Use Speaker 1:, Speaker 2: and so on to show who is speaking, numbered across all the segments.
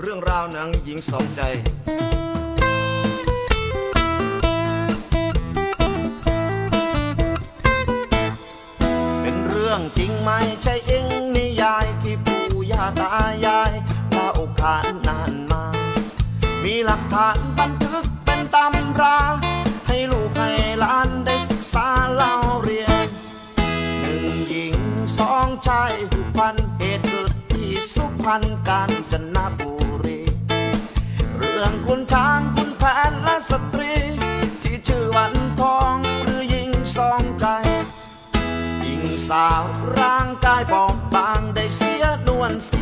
Speaker 1: เรื่องราวหนังหญิงสองใจ เป็นเรื่องจริงไหมใช่เองนิยายที่ปู่ย่าตายายเล่าขานนานมา มีหลักฐานบันทึกเป็นตำรา ให้ลูกให้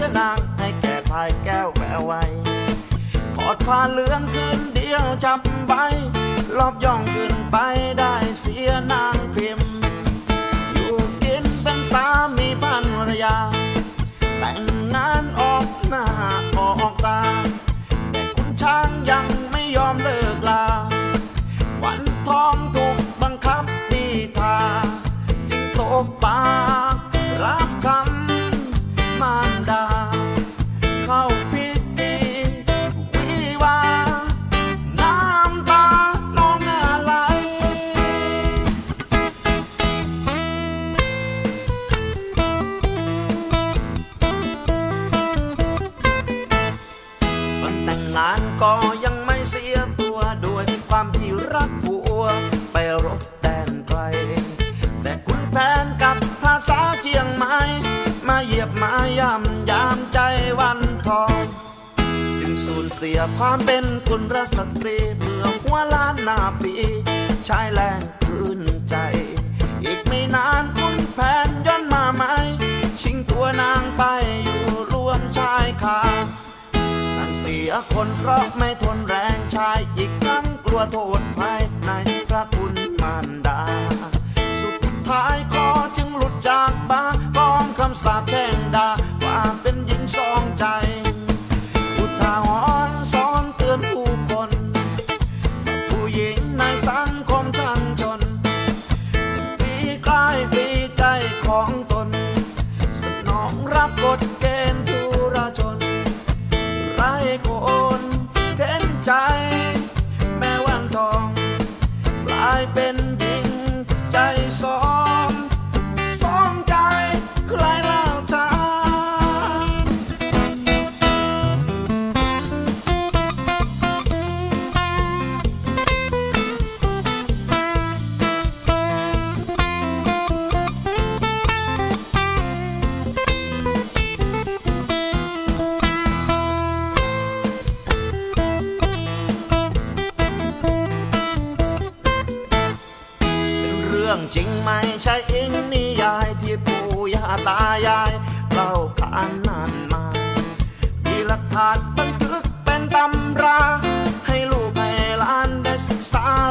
Speaker 1: วลเสียนางให้แก่พายแก้วแววไวถอดผ้าเหลืองคืนเดียวจับใบรอบย่องขึ้นไปได้เสียนางพิมพ์ อยู่กินเป็นสามีภรรยา แต่งงานออกหน้าออกตา แต่คุณช้างยังไม่ยอมเลิกลา วันทองถูกบังคับดีทา จึงตกปากรับคำ เสียความเป็นคุณรัสตรีเมื่อหัวล้านนาปีชายแรงคืนใจ อีกไม่นานคุณแผนย้อนมาไหม ชิงตัวนางไปอยู่รวมชายคานางเสียคนเพราะไม่ทนแรงชายอีกครั้งกลัวโทษภายในพระคุณมารดา สุดท้ายก็จึงหลุดจากบ้านกองคำสาปแช่งดาว่าเป็นหญิงสองใจ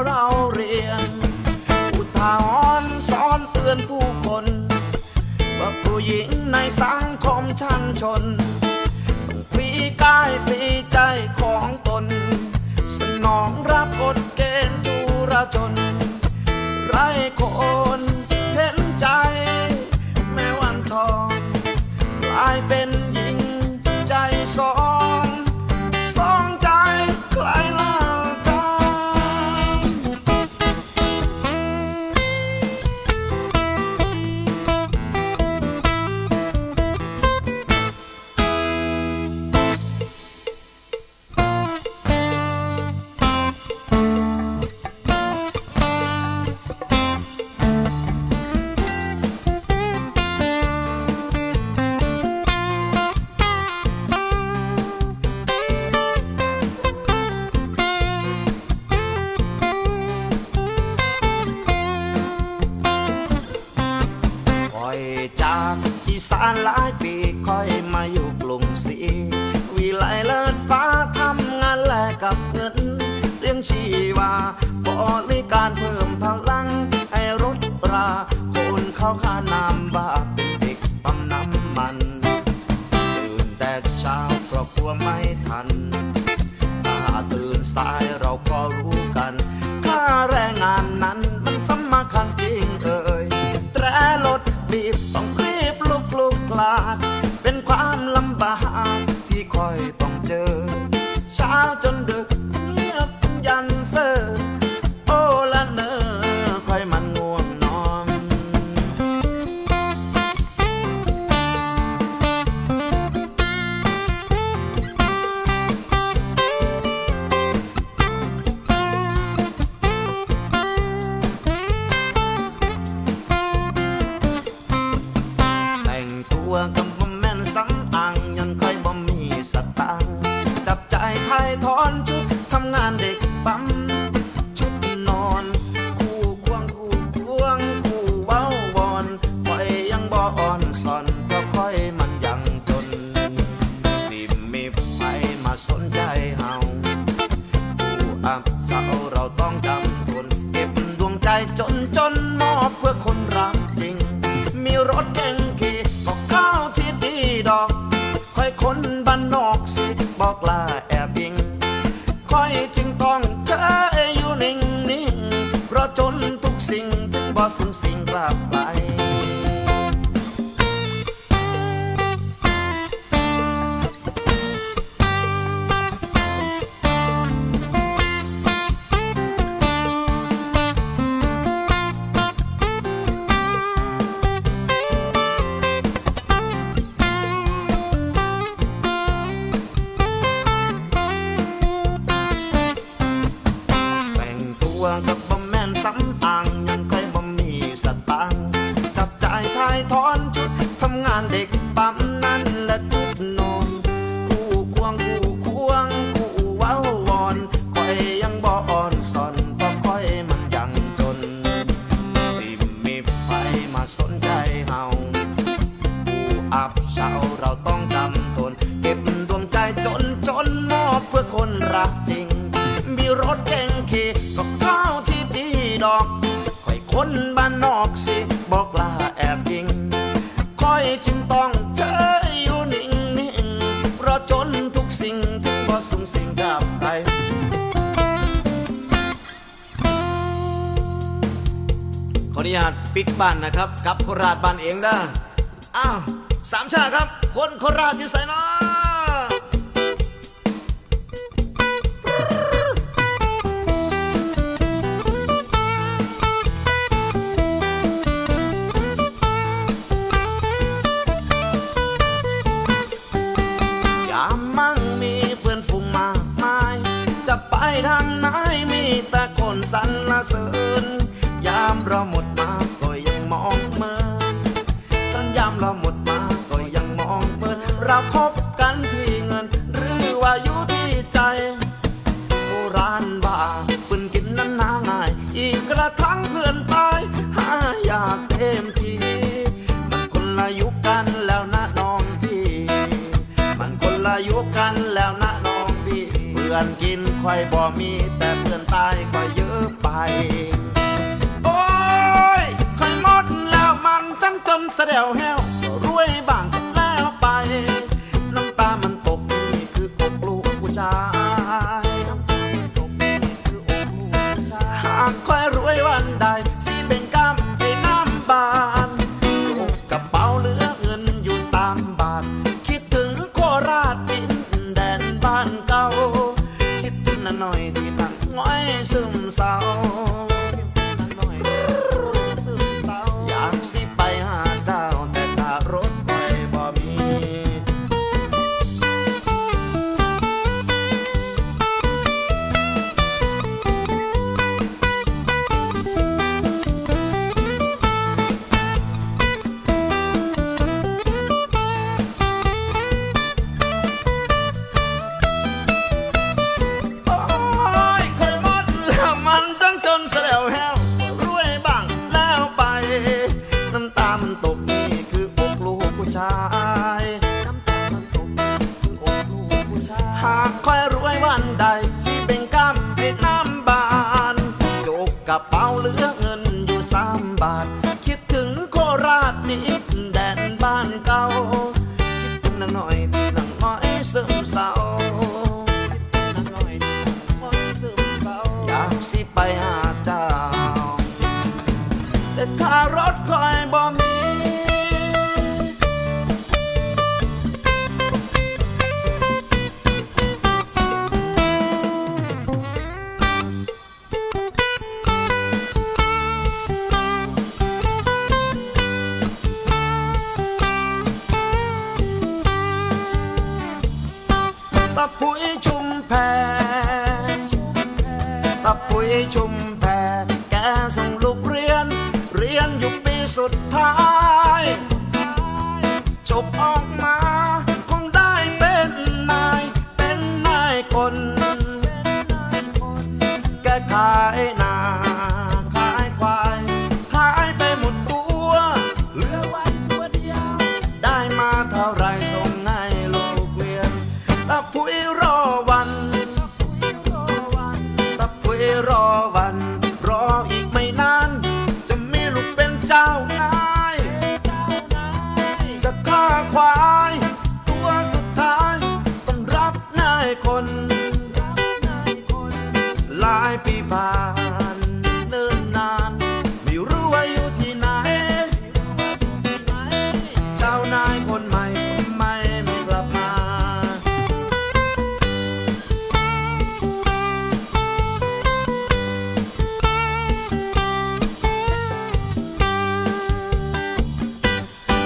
Speaker 1: เราเรียน อุทาหรณ์สอนเตือนผู้คน ว่าผู้หญิงในสังคมชันชนต้องปีกายปีใจของตน สนองรับกฎเกณฑ์ทุราชน The. อยจึงต้องเธออยู่นิ่งเพราะจนทุกสิ่งถึงบ่สูงสิ่งกับใครขออนุญาตปิดบ้านนะครับกับโคราชบ้านเองนะอ้าวสามชาครับ คนโคราชอยู่ใส่น้าะ อนกินไข่บ่มี แต่เพื่อนตายค่อเยอะไป โอ้ยไข่หมดแล้วมันจังจนเสดวแห้ว night ดท้าย จบออกมา คงได้เป็นนาย เป็นนายคน แก้ไขนา คน หลายปีผ่านเนิ่นนาน ไม่รู้ว่าอยู่ที่ไหน เจ้านายคนใหม่ทำไมไม่กลับมา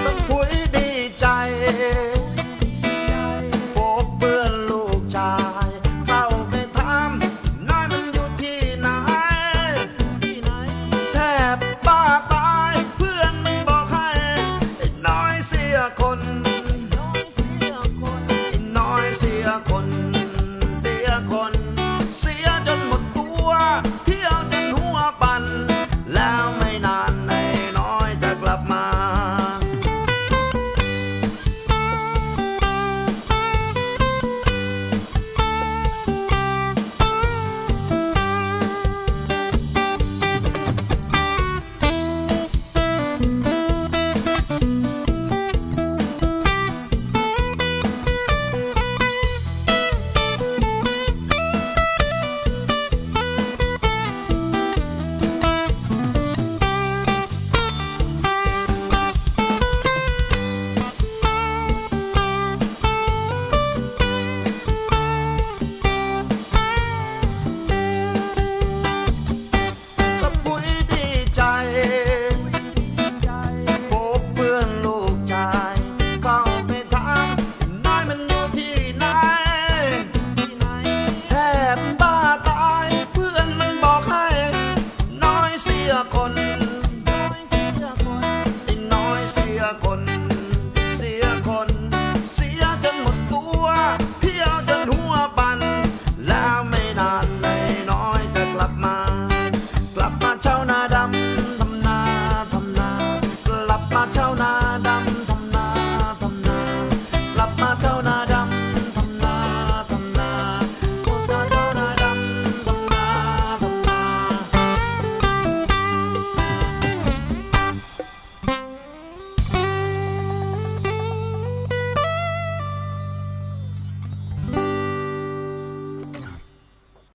Speaker 1: ต้องคุยดีใจ